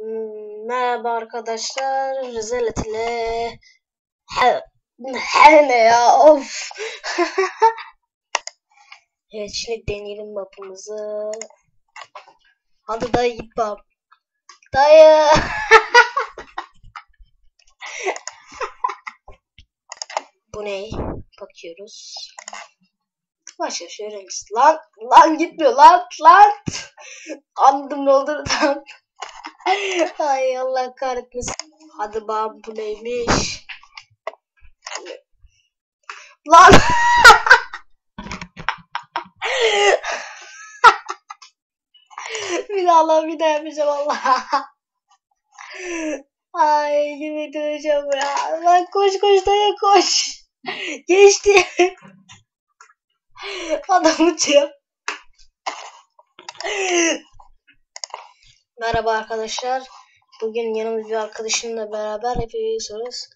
Hmm, Merhaba arkadaşlar. Rizelet ile He, he ne ya of. evet şimdi deneyelim mapımızı. Hadi dayı git bab. Dayı. Bu ne? Bakıyoruz. Başka şey öğreniriz. Lan lan gitmiyor lan lan. Anladım ne oldu lan. Ay Allah kahretmesin. Hadi bab bu neymiş? Lan. bir daha lan bir daha yapacağım Allah. Ay gibi duracağım ya. Lan koş koş dayı koş. Geçti. Adam uçuyor. Merhaba arkadaşlar. Bugün yanımız bir arkadaşımla beraber hep soruyoruz.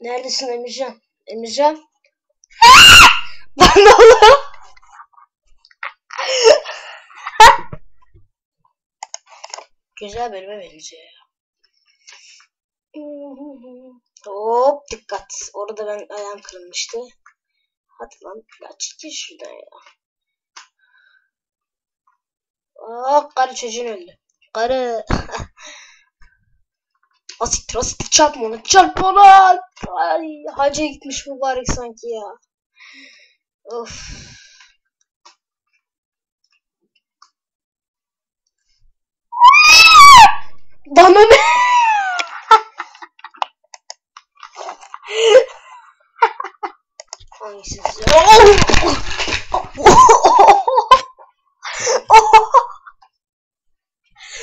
Neredesin Emircan? Emircan? Lan oluyor? Güzel bölüme benziyor ya. Hop dikkat. Orada ben ayağım kırılmıştı. Hadi lan ya çekil şuradan ya. Aa karı çocuğun öldü. Karı. Asiktir asiktir çarpma onu çarpma onu. Ay hacıya gitmiş mübarek sanki ya. Of. Bana ne? Hangisi?